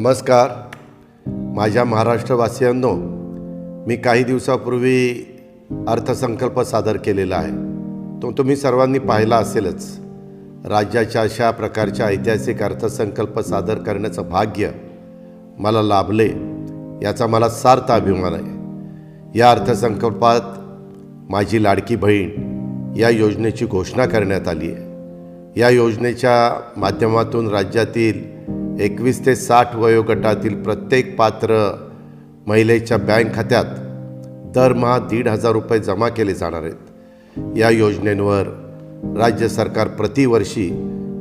नमस्कार. माझ्या महाराष्ट्रवासियांनो मी काही दिवसापूर्वी अर्थसंकल्प सादर केलेला आहे. तो तुम्ही सर्वांनी पाहिला असेलच. राज्याच्या अशा प्रकारच्या ऐतिहासिक अर्थसंकल्प सादर करण्याचं भाग्य मला लाभले याचा मला सार्थ अभिमान आहे. या अर्थसंकल्पात माझी लाडकी बहीण या योजनेची घोषणा करण्यात आली आहे. या योजनेच्या माध्यमातून राज्यातील एकवीस ते साठ वयोगटातील प्रत्येक पात्र महिलेच्या बँक खात्यात दरमहा दीड हजार रुपये जमा केले जाणार आहेत. या योजनेवर राज्य सरकार प्रतिवर्षी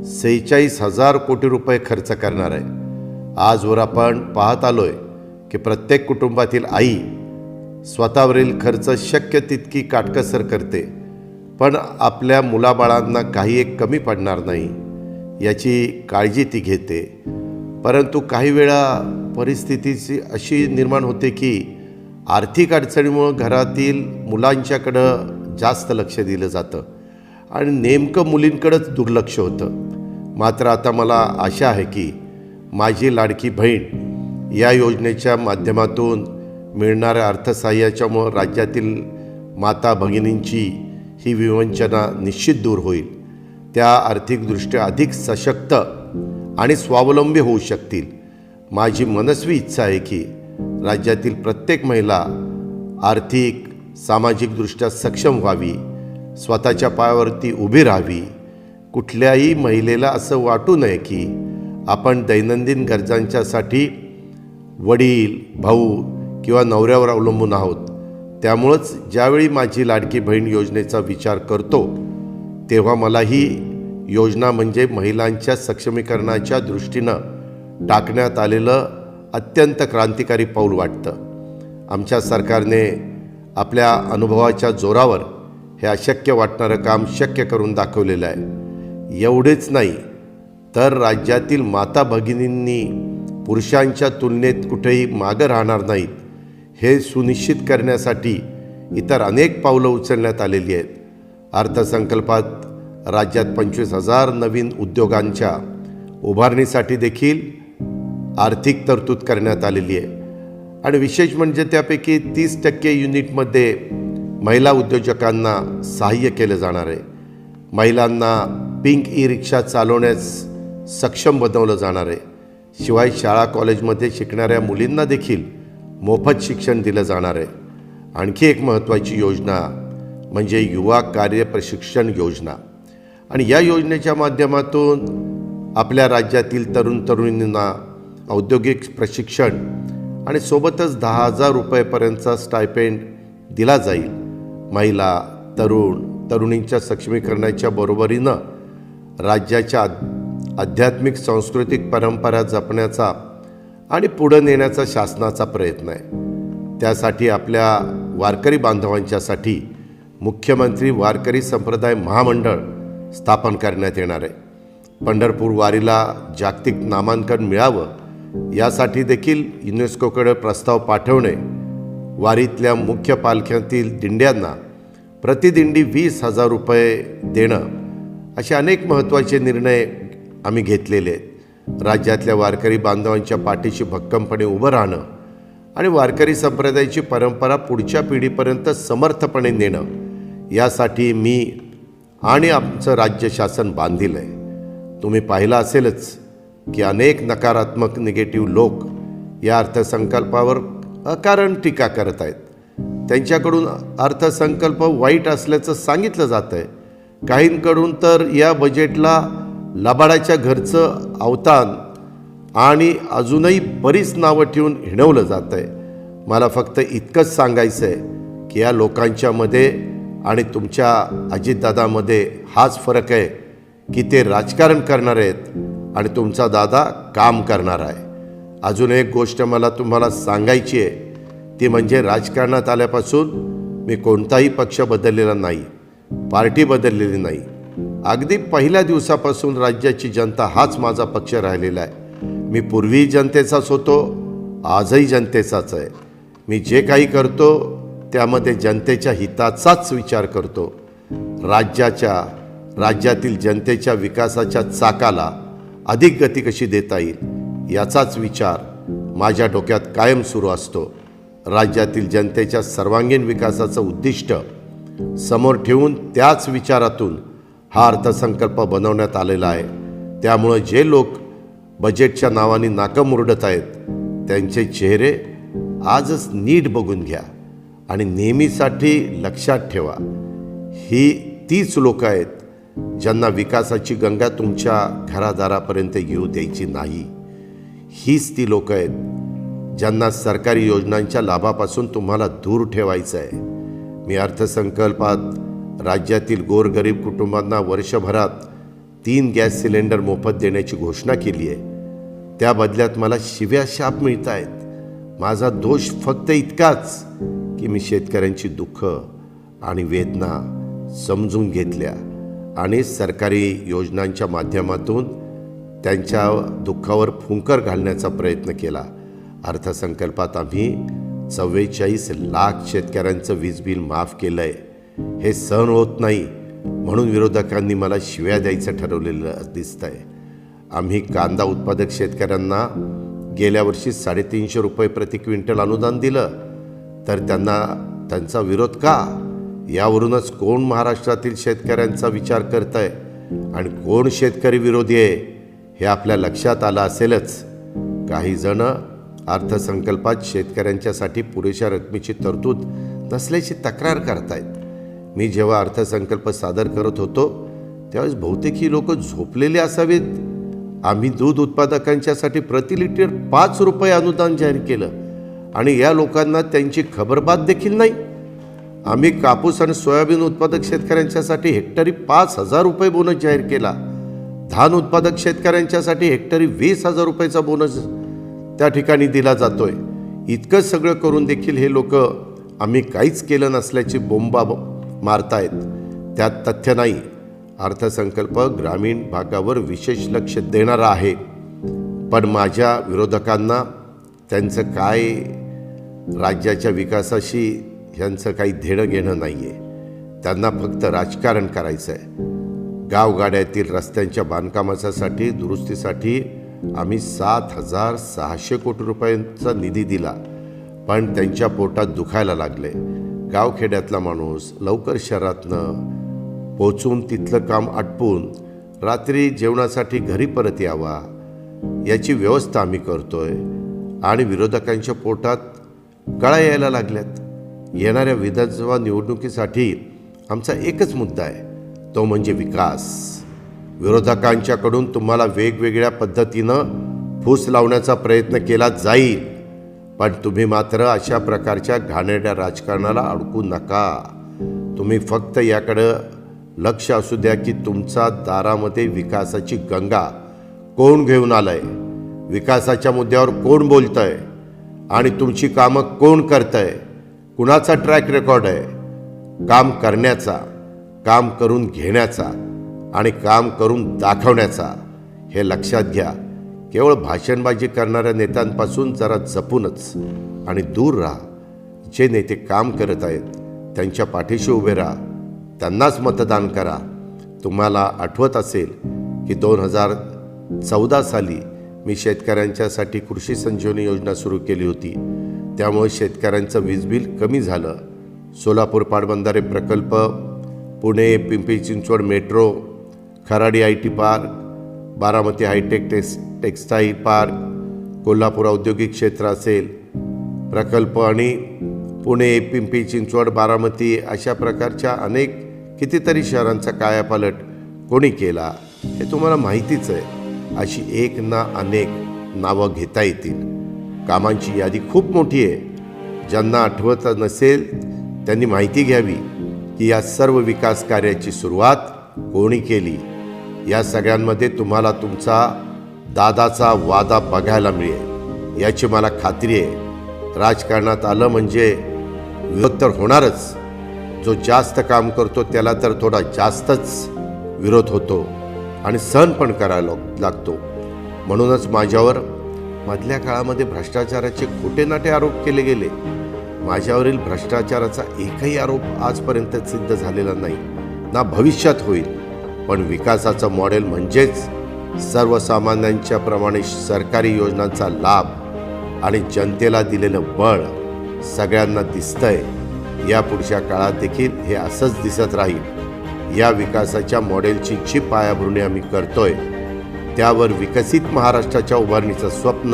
सेहेचाळीस हजार कोटी रुपये खर्च करणार आहे. आजवर आपण पाहत आलोय की प्रत्येक कुटुंबातील आई स्वतःवरील खर्च शक्य तितकी काटकसर करते पण आपल्या मुलाबाळांना काही एक कमी पडणार नाही. याची काळजी ती घेते. परंतु काही वेळा परिस्थितीची अशी निर्माण होते की आर्थिक अडचणीमुळं घरातील मुलांच्याकडं जास्त लक्ष दिलं जातं आणि नेमकं मुलींकडंच दुर्लक्ष होतं. मात्र आता मला आशा आहे की माझी लाडकी बहीण या योजनेच्या माध्यमातून मिळणाऱ्या अर्थसहाय्याच्यामुळं राज्यातील माता भगिनींची ही विवंचना निश्चित दूर होईल. त्या आर्थिकदृष्ट्या अधिक सशक्त आणि स्वावलंबी होऊ शकतील. माझी मनस्वी इच्छा आहे की राज्यातील प्रत्येक महिला आर्थिक सामाजिकदृष्ट्या सक्षम व्हावी स्वतःच्या पायावरती उभी राहावी. कुठल्याही महिलेला असं वाटू नये की आपण दैनंदिन गरजांच्यासाठी वडील भाऊ किंवा नवऱ्यावर अवलंबून आहोत. त्यामुळंच ज्यावेळी माझी लाडकी बहीण योजनेचा विचार करतो तेव्हा मला ही योजना म्हणजे महिलांच्या सक्षमीकरणाच्या दृष्टीनं टाकण्यात आलेलं अत्यंत क्रांतिकारी पाऊल वाटतं. आमच्या सरकारने आपल्या अनुभवाच्या जोरावर हे अशक्य वाटणारं काम शक्य करून दाखवलेलं आहे. एवढेच नाही तर राज्यातील माता भगिनींनी पुरुषांच्या तुलनेत कुठेही मागं राहणार नाहीत हे सुनिश्चित करण्यासाठी इतर अनेक पावलं उचलण्यात आलेली आहेत. अर्थसंकल्पात राज्यात पंचवीस हजार नवीन उद्योगांच्या उभारणीसाठी देखील आर्थिक तरतूद करण्यात आलेली आहे. आणि विशेष म्हणजे त्यापैकी तीस टक्के युनिटमध्ये महिला उद्योजकांना सहाय्य केलं जाणार आहे. महिलांना पिंक ई रिक्षा चालवण्यास सक्षम बनवलं जाणार आहे. शिवाय शाळा कॉलेजमध्ये शिकणाऱ्या मुलींना देखील मोफत शिक्षण दिलं जाणार आहे. आणखी एक महत्त्वाची योजना म्हणजे युवा कार्य प्रशिक्षण योजना. आणि या योजनेच्या माध्यमातून आपल्या राज्यातील तरुण तरुणींना औद्योगिक प्रशिक्षण आणि सोबतच दहा हजार रुपयेपर्यंतचा स्टायपेंड दिला जाईल. महिला तरुण तरुणींच्या सक्षमीकरणाच्या बरोबरीनं राज्याच्या आध्यात्मिक सांस्कृतिक परंपरा जपण्याचा आणि पुढं नेण्याचा शासनाचा प्रयत्न आहे. त्यासाठी आपल्या वारकरी बांधवांच्यासाठी मुख्यमंत्री वारकरी संप्रदाय महामंडळ स्थापन करण्यात येणार आहे. पंढरपूर वारीला जागतिक नामांकन मिळावं यासाठी देखील युनेस्कोकडे प्रस्ताव पाठवणे वारीतल्या मुख्य पालख्यातील दिंड्यांना प्रतिदिंडी वीस हजार रुपये देणं असे अनेक महत्त्वाचे निर्णय आम्ही घेतलेले आहेत. राज्यातल्या वारकरी बांधवांच्या पाठीशी भक्कमपणे उभं राहणं आणि वारकरी संप्रदायाची परंपरा पुढच्या पिढीपर्यंत समर्थपणे नेणं यासाठी मी आणि आमचं राज्य शासन बांधील आहे तुम्ही पाहिलं असेलच की अनेक नकारात्मक निगेटिव्ह लोक या अर्थसंकल्पावर अकारण टीका करत आहेत. त्यांच्याकडून अर्थसंकल्प वाईट असल्याचं सांगितलं जातं आहे काहींकडून तर या बजेटला लबाडाच्या घरचं अवतान आणि अजूनही बरीच नावं ठेवून हिणवलं जातं आहे मला फक्त इतकंच सांगायचं आहे की या लोकांच्यामध्ये आणि तुमच्या अजितदादामध्ये हाच फरक आहे की ते राजकारण करणार आहेत आणि तुमचा दादा काम करणार आहे. अजून एक गोष्ट मला तुम्हाला सांगायची आहे. ती म्हणजे राजकारणात आल्यापासून मी कोणताही पक्ष बदललेला नाही पार्टी बदललेली नाही. अगदी पहिल्या दिवसापासून राज्याची जनता हाच माझा पक्ष राहिलेला आहे. मी पूर्वी जनतेचाच होतो आजही जनतेचाच आहे. मी जे काही करतो त्यामध्ये जनतेच्या हिताचाच विचार करतो. राज्याच्या राज्यातील जनतेच्या विकासाच्या चाकाला अधिक गती कशी देता येईल याचाच विचार माझ्या डोक्यात कायम सुरू असतो. राज्यातील जनतेच्या सर्वांगीण विकासाचं उद्दिष्ट समोर ठेवून त्याच विचारातून हा अर्थसंकल्प बनवण्यात आलेला आहे. त्यामुळं जे लोक बजेटच्या नावाने नाकं मुरडत आहेत त्यांचे चेहरे आजच नीट बघून घ्या. आणि नेहमीसाठी लक्षात ठेवा ही तीच लोक आहेत ज्यांना विकासाची गंगा तुमच्या घरादारापर्यंत येऊ द्यायची नाही. हीच ती लोक आहेत ज्यांना सरकारी योजनांच्या लाभापासून तुम्हाला दूर ठेवायचं आहे मी अर्थसंकल्पात राज्यातील गोरगरीब कुटुंबांना वर्षभरात तीन गॅस सिलेंडर मोफत देण्याची घोषणा केली आहे. त्या बदल्यात मला शिव्या शाप मिळत आहेत माझा दोष फक्त इतकाच. की मी शेतकऱ्यांची दुःख आणि वेदना समजून घेतल्या आणि सरकारी योजनांच्या माध्यमातून त्यांच्या दुःखावर फुंकर घालण्याचा प्रयत्न केला. अर्थसंकल्पात आम्ही चव्वेचाळीस लाख शेतकऱ्यांचं वीज बिल माफ केलं आहे हे सहन होत नाही म्हणून विरोधकांनी मला शिव्या द्यायचं ठरवलेलं दिसतं आहे आम्ही कांदा उत्पादक शेतकऱ्यांना गेल्या वर्षी साडेतीनशे रुपये प्रति क्विंटल अनुदान दिलं. तर त्यांना त्यांचा विरोध का? यावरूनच कोण महाराष्ट्रातील शेतकऱ्यांचा विचार करत आहे आणि कोण शेतकरी विरोधी आहे? हे आपल्या लक्षात आलं असेलच. काही जण अर्थसंकल्पात शेतकऱ्यांच्यासाठी पुरेशा रकमेची तरतूद नसल्याची तक्रार करतायत. मी जेव्हा अर्थसंकल्प सादर करत होतो त्यावेळेस बहुतेक ही लोक झोपलेले असावेत. आम्ही दूध उत्पादकांच्यासाठी प्रति लिटर पाच रुपये अनुदान जाहीर केलं. आणि या लोकांना त्यांची खबरबात देखील नाही. आम्ही कापूस आणि सोयाबीन उत्पादक शेतकऱ्यांच्यासाठी हेक्टरी पाच हजार रुपये बोनस जाहीर केला. धान उत्पादक शेतकऱ्यांच्यासाठी हेक्टरी वीस हजार रुपयाचा बोनस त्या ठिकाणी दिला जातोय. इतकं सगळं करून देखील हे लोक आम्ही काहीच केलं नसल्याची बोंबा मारतायत. त्यात तथ्य नाही. अर्थसंकल्प ग्रामीण भागावर विशेष लक्ष देणारा आहे. पण माझ्या विरोधकांना त्यांचं काय राज्याच्या विकासाशी ह्यांचं काही धेणं घेणं नाही आहे त्यांना फक्त राजकारण करायचं आहे गावगाड्यातील रस्त्यांच्या बांधकामासाठी दुरुस्तीसाठी आम्ही सात हजार सहाशे कोटी रुपयांचा निधी दिला. पण त्यांच्या पोटात दुखायला लागले. गावखेड्यातला माणूस लवकर शहरातनं पोचून तिथलं काम आटपून रात्री जेवणासाठी घरी परत यावा याची व्यवस्था आम्ही करतोय आणि विरोधकांच्या पोटात गळा यायला लागल्यात. येणाऱ्या विधानसभा निवडणुकीसाठी आमचा एकच मुद्दा आहे तो म्हणजे विकास. विरोधकांच्याकडून तुम्हाला वेगवेगळ्या पद्धतीनं फूस लावण्याचा प्रयत्न केला जाईल पण तुम्ही मात्र अशा प्रकारच्या घाणेरड्या राजकारणाला अडकू नका. तुम्ही फक्त याकडं लक्ष असू द्या की तुमचा दारामध्ये विकासाची गंगा कोण घेऊन आलंय? विकासाच्या मुद्द्यावर कोण बोलतंय? आणि तुमची कामं कोण करतंय? कुणाचा ट्रॅक रेकॉर्ड आहे? काम करण्याचा काम करून घेण्याचा आणि काम करून दाखवण्याचा हे लक्षात घ्या. केवळ भाषणबाजी करणाऱ्या नेत्यांपासून जरा जपूनच आणि दूर राहा. जे नेते काम करत आहेत त्यांच्या पाठीशी उभे राहा. त्यांनाच मतदान करा. तुम्हाला आठवत असेल की दोन हजार चौदा साली मी शेतकऱ्यांच्यासाठी कृषी संजीवनी योजना सुरू केली होती. त्यामुळे शेतकऱ्यांचं वीज बिल कमी झालं. सोलापूर पाटबंधारे प्रकल्प Pune Pimpri Chinchwad metro Kharadi I T park Baramati hi tech tex textile park Kolhapur औद्योगिक क्षेत्र असेल. प्रकल्प आणि पुणे पिंपरी चिंचवड बारामती अशा प्रकारच्या अनेक कितीतरी शहरांचा कायापालट कोणी केला हे तुम्हाला माहितीच आहे. अशी एक ना अनेक नावं घेता येतील. कामांची यादी खूप मोठी आहे. ज्यांना आठवत नसेल त्यांनी माहिती घ्यावी की या सर्व विकास कार्याची सुरुवात कोणी केली? या सगळ्यांमध्ये तुम्हाला तुमचा दादाचा वादा बघायला मिळेल. याची मला खात्री आहे. राजकारणात आलं म्हणजे विरोध तर होणारच. जो जास्त काम करतो त्याला तर थोडा जास्तच विरोध होतो. आणि सहन पण करायला लागतो. म्हणूनच माझ्यावर मधल्या काळामध्ये भ्रष्टाचाराचे खोटे नाटे आरोप केले गेले. माझ्यावरील भ्रष्टाचाराचा एकही आरोप आजपर्यंत सिद्ध झालेला नाही. ना भविष्यात होईल. पण विकासाचं मॉडेल म्हणजेच सर्वसामान्यांच्या प्रमाणे सरकारी योजनांचा लाभ आणि जनतेला दिलेलं बळ सगळ्यांना दिसतंय. या पुढच्या काळात देखील हे असंच दिसत राहील. या विकासाच्या मॉडेलची जी पायाभरणी आम्ही करतोय त्यावर विकसित महाराष्ट्राच्या उभारणीचं स्वप्न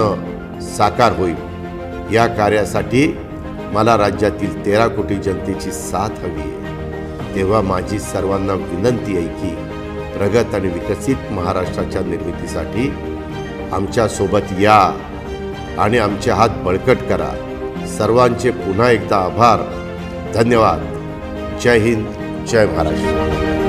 साकार होईल. या कार्यासाठी मला राज्यातील तेरा कोटी जनतेची साथ हवी आहे. तेव्हा माझी सर्वांना विनंती आहे की प्रगत आणि विकसित महाराष्ट्राच्या निर्मितीसाठी आमच्यासोबत या आणि आमचे हात बळकट करा. सर्वांचे पुन्हा एकदा आभार. धन्यवाद. जय हिंद. जय महाराष्ट्र